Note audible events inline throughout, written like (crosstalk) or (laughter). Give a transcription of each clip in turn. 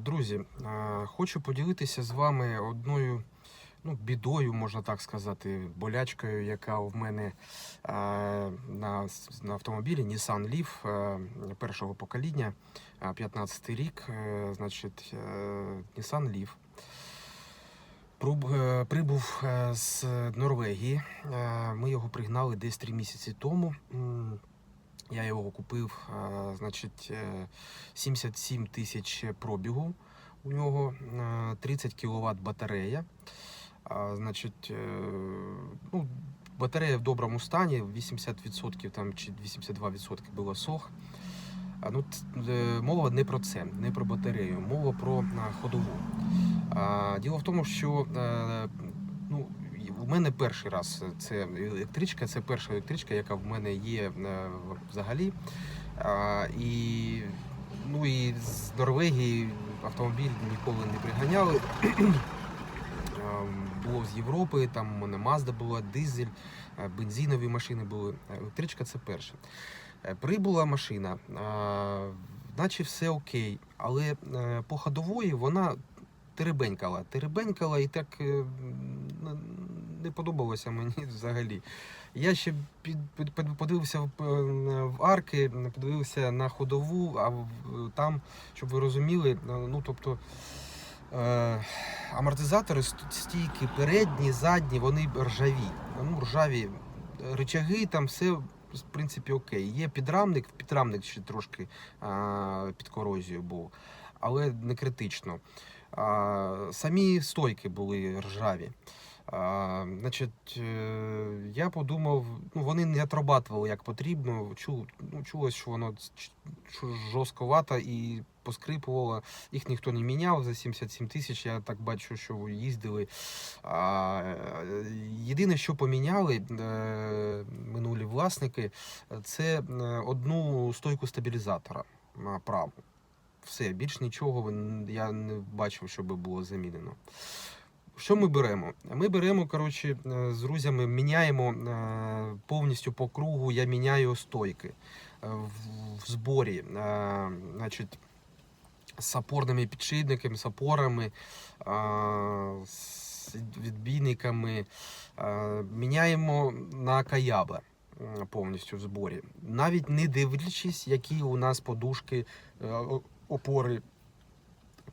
Друзі, хочу поділитися з вами одною ну, бідою, можна так сказати, болячкою, яка в мене на, на автомобілі Nissan Leaf першого покоління, 15 рік, е, значить, е, Nissan Leaf. Е, Прибув з Норвегії. Ми його пригнали десь 3 місяці тому. Я його купив, е, значить, е, 77 тисяч пробігу у нього, е, 30 кВт батарея. Значить, е, ну, батарея в доброму стані, 80% там, чи 82% було сох. Ну, е, мова не про це, не про батарею, мова про е, ходову. Діло в тому, що е, ну, у мене перший раз це електричка, це перша електричка, яка в мене є е, взагалі. І, ну, і з Норвегії автомобіль ніколи не приганяли. Ем, Було з Європи, там у мене Mazda була, дизель, е, бензинові машини були. Електричка це перше. Е, Прибула машина, наче все окей, але по ходової вона теребенькала. Теребенькала і так е, не подобалося мені (laughs) взагалі. Я ще подивився в, е, в арки, подивився на ходову, а там, щоб ви розуміли, ну тобто. Е, амортизатори, стійки передні, задні, вони ржаві. Ну, ржаві рычаги, там все в принципі окей. Є підрамник, підрамник ще трошки а, під корозією був, але не критично. Самі стойки були ржаві. А, значить, е, я подумав, ну вони не отрабатували як потрібно. Чу, ну, чулось, що воно жорстковато і поскрипувало. Їх ніхто не міняв за 77 тисяч. Я так бачу, що їздили. А, єдине, що поміняли е, минулі власники, це е, одну стойку стабілізатора праву. Все, більш нічого я не бачив, щоб було замінено. Що ми беремо? Ми беремо, коротше, е, з друзями, міняємо е, повністю по кругу, я міняю стойки е, в, зборі. Значить, з опорними підшипниками, з опорами, з відбійниками. Міняємо на каяба повністю в зборі. Навіть не дивлячись, які у нас подушки, опори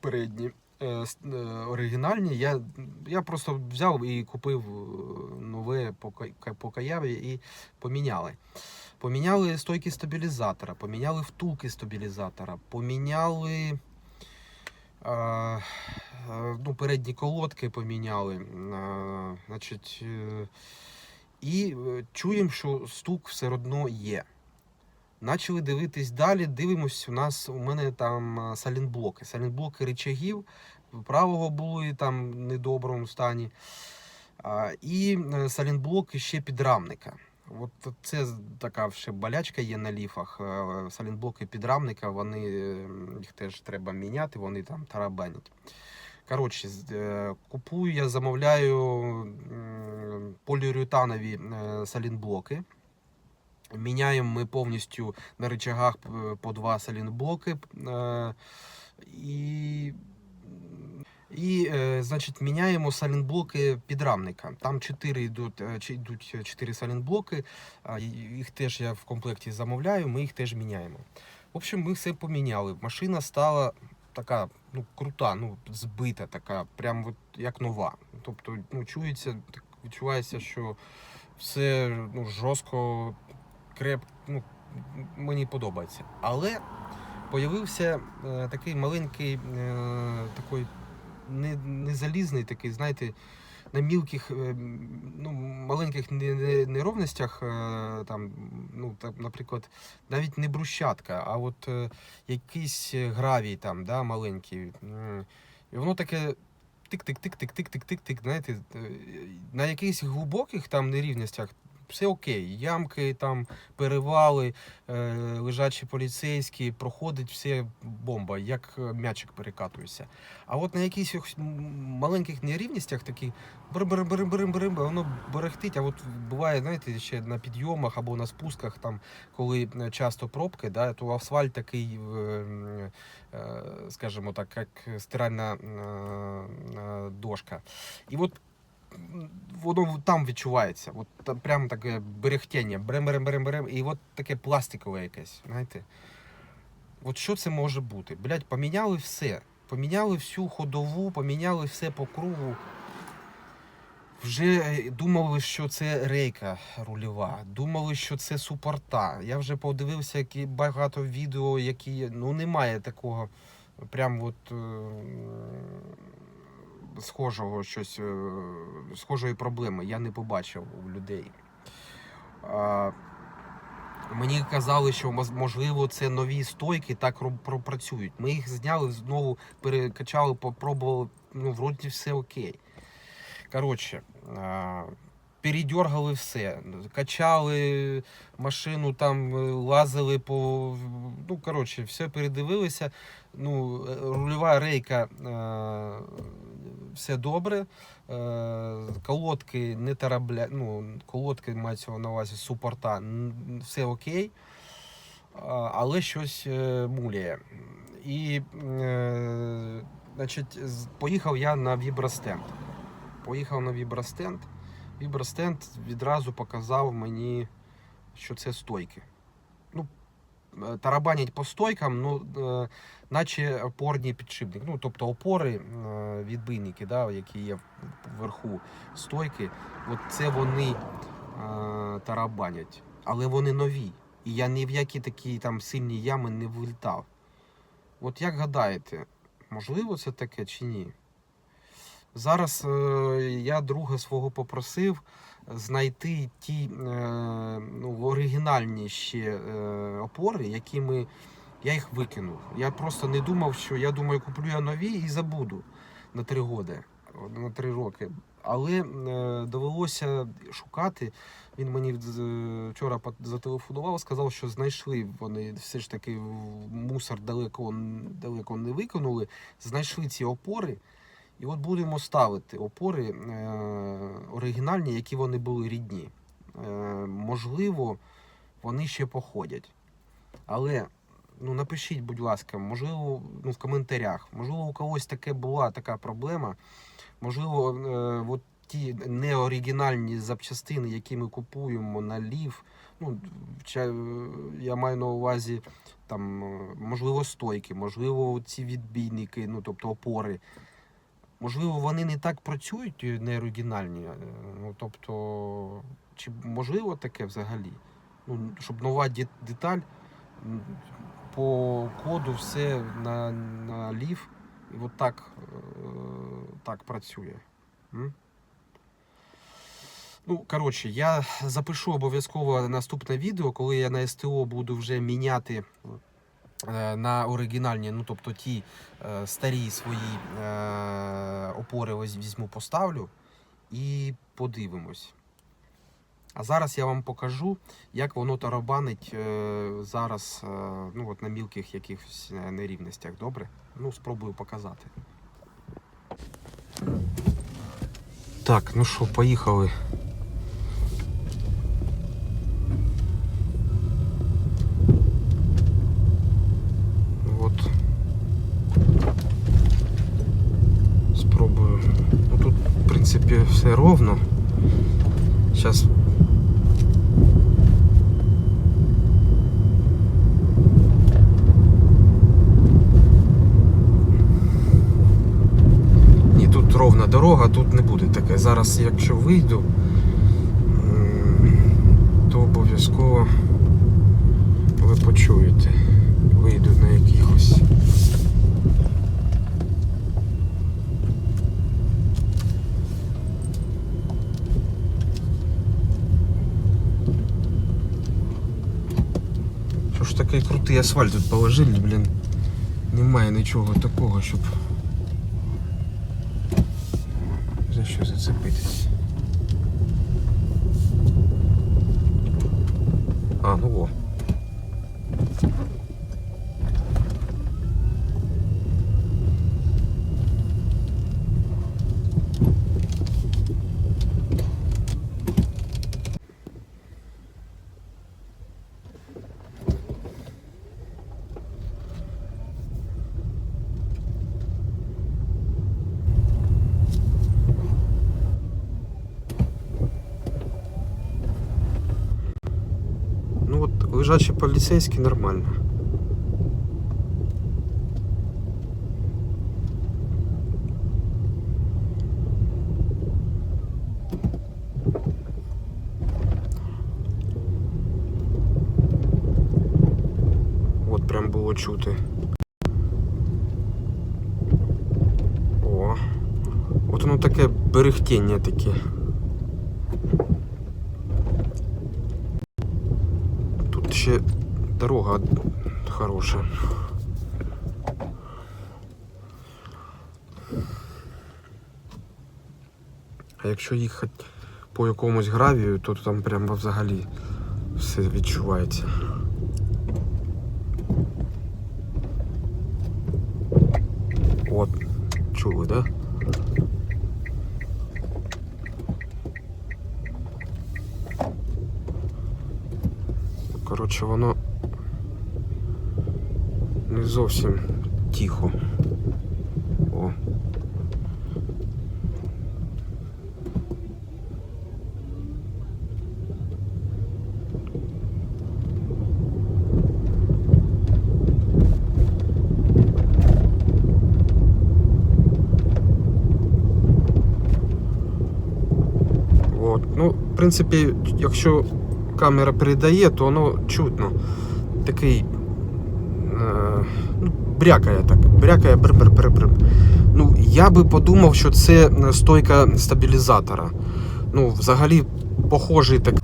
передні. е, е, Оригінальні, я, я просто взяв і купив е, нове по, каяві і поміняли. Поміняли стойки стабілізатора, поміняли втулки стабілізатора, поміняли ну, передні колодки поміняли. Значить, і чуємо, що стук все одно є. Начали дивитись далі. Дивимось, у нас у мене там салінблоки. Салінблоки речагів правого були там в недоброму стані. І е, салінблоки ще підрамника. От це така ще болячка є на ліфах. Е, Салінблоки підрамника, вони е, їх теж треба міняти, вони там тарабанять. Коротше, купую, я замовляю поліуретанові салінблоки. Міняємо ми повністю на рычагах по два салінблоки. е, І і, е, значить, міняємо салінблоки підрамника. Там 4 йдуть, е, йдуть 4 салінблоки. Їх теж я в комплекті замовляю, ми їх теж міняємо. В общем, ми все поміняли. Машина стала така ну, крута, ну, збита, така, прям от як нова. Тобто, ну, чується, так відчувається, що все ну, жорстко, креп, ну, мені подобається. Але появився е, такий маленький, е, такий не, не залізний, такий, знаєте, на мілких, е, ну, маленьких не- не- неровностях, е, там, ну, так, наприклад, навіть не брусчатка, а от е, якийсь гравій там, да, маленький. І воно таке тик-тик-тик-тик-тик-тик-тик-тик, знаєте, е, на якихось глибоких там нерівностях все окей. Ямки, там, перевали, е, лежачі поліцейські, проходить все бомба, як е, м'ячик перекатується. А от на якихось маленьких нерівностях такі брим брим брим брим воно берехтить. А от буває, знаєте, ще на підйомах або на спусках, там, коли е, часто пробки, да, то асфальт такий, скажімо так, як стиральна дошка. І от воно там відчувається. От там прямо таке берехтіння, берем, і от таке пластикове якесь, знаєте. От що це може бути? Блять, поміняли все. Поміняли всю ходову, поміняли все по кругу. Вже е, думали, що це рейка рульова, думали, що це супорта. Я вже подивився які багато відео, які ну немає такого прям от е, схожого щось, е, схожої проблеми. Я не побачив у людей. Мені казали, що можливо це нові стойки так пропрацюють. Ми їх зняли, знову перекачали, попробували. Ну, вроді все окей. Коротше, передергали все. Качали машину, там е, лазили по. Ну, коротше, все передивилися. Ну, е, рульова рейка все добре. Е, колодки не тарабля... ну, колодки мається на увазі супорта, все окей. Але щось е, муляє. І, е, значить, поїхав я на вібростенд. Поїхав на вібростенд. Вібростенд відразу показав мені, що це стойки. Е, тарабанять по стойкам, ну, е, наче опорні підшипники. Ну, тобто опори, е, відбийники, да, які є вверху стойки, от це вони е, тарабанять. Але вони нові. І я ні в які такі там сильні ями не влітав. От як гадаєте, можливо це таке чи ні? Зараз е, я друга свого попросив знайти ті е, ну, оригінальні ще е, опори, які ми. Я їх викинув. Я просто не думав, що я думаю, куплю я нові і забуду на три роки. На три роки. Але е, довелося шукати. Він мені з- вчора зателефонував, сказав, що знайшли вони все ж таки мусор далеко, далеко не викинули. Знайшли ці опори. І от будемо ставити опори е, оригінальні, які вони були рідні. Е, можливо, вони ще походять. Але ну, напишіть, будь ласка, можливо, ну, в коментарях, можливо, у когось таке була така проблема. Можливо, е, от ті неоригінальні запчастини, які ми купуємо на лів. Ну, я маю на увазі там, можливо, стойки, можливо, ці відбійники, ну тобто опори. Можливо, вони не так працюють, е, не оригінальні. е, Ну, тобто, чи можливо таке взагалі? Ну, щоб нова деталь по коду все на, на лів, і от так, е, так працює. М? Ну, коротше, я запишу обов'язково наступне відео, коли я на СТО буду вже міняти на оригінальні, ну тобто ті е, старі свої е, опори візьму, поставлю і подивимось. А зараз я вам покажу, як воно тарабанить е, зараз е, ну, от на мілких якихось е, нерівностях. Добре? Ну, спробую показати. Так, ну що, поїхали. От. Спробую. Ну тут, в принципі, все ровно. Зараз. Ні, тут ровна дорога, тут не буде таке. Зараз, якщо вийду, то обов'язково ви почуєте. Вийду на якихось. Що ж такий крутий асфальт тут положили, блин, Немає нічого такого, чтоб За що зацепитись. А, ну во. Лежачий полицейский нормально. От прям було чути. О. От воно таке берехтіння таке. Ще дорога хороша. А якщо їхати по якомусь гравію, то там прямо взагалі все відчувається. От, чули, да? Коротше, воно не зовсім тихо. О. От. Ну, в принципі, якщо камера передає, то воно чутно. Такий. Е, ну, брякає так. Брякає бр бр бр бр Ну, я би подумав, що це стойка стабілізатора. Ну, взагалі, похожий так.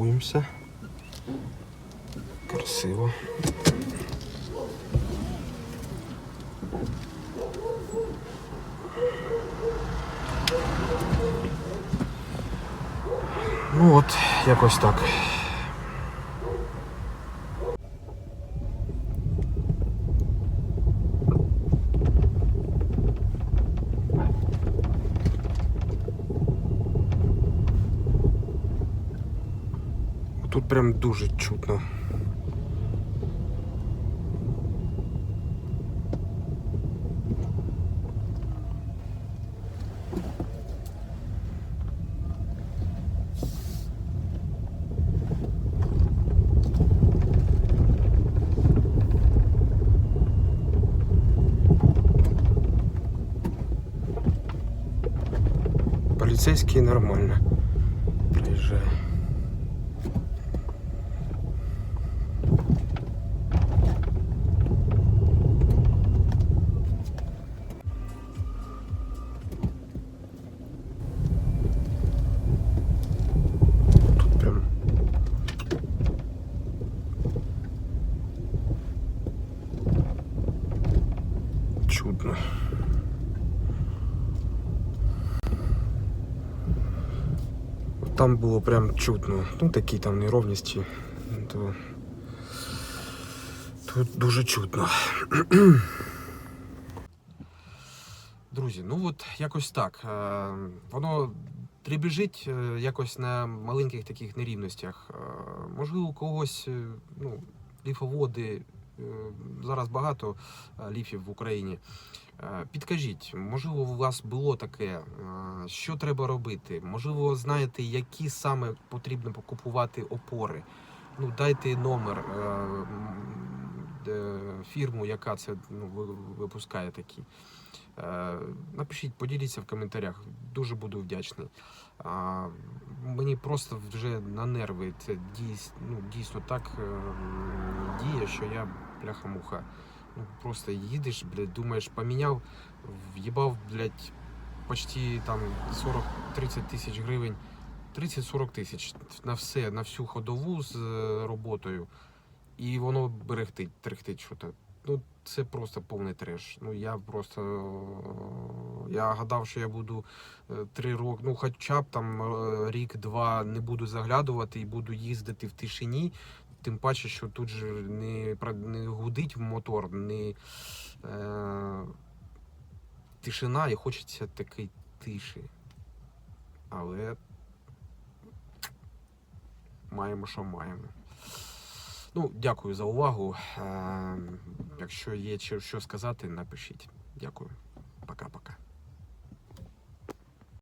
Паркуємося. Красиво. Ну от, якось так. Прям дуже чутно. Полицейский нормально приезжает. Там було прям чутно. Ну такі там неровності. То... Тут дуже чутно. (clears throat) Друзі, ну от якось так. Е, Воно дребіжить е, якось на маленьких таких нерівностях. Е, Можливо, у когось ну, ліфоводи зараз багато е, ліфів в Україні. Е, Підкажіть, можливо, у вас було таке, е, що треба робити? Можливо, знаєте, які саме потрібно купувати опори? Ну, дайте номер е, фірму, яка це ну, випускає такі. Е, Напишіть, поділіться в коментарях. Дуже буду вдячний. Мені просто вже на нерви це дійс, ну, дійсно так е, діє, що я бляха-муха. Ну, просто їдеш, блядь, думаєш, поміняв, в'їбав, блядь, почти там 40-30 тисяч гривень. 30-40 тисяч на все, на всю ходову з е, роботою. І воно берехтить, трехтить що то. Ну, це просто повний треш. Ну я просто е, я гадав, що я буду е, три роки, ну хоча б там рік-два не буду заглядувати і буду їздити в тишині. Тим паче, що тут же не, не гудить мотор, не е, тишина і хочеться такої тиші. Але маємо, що маємо. Ну, дякую за увагу. Е, якщо є що сказати, напишіть. Дякую. Пока-пока.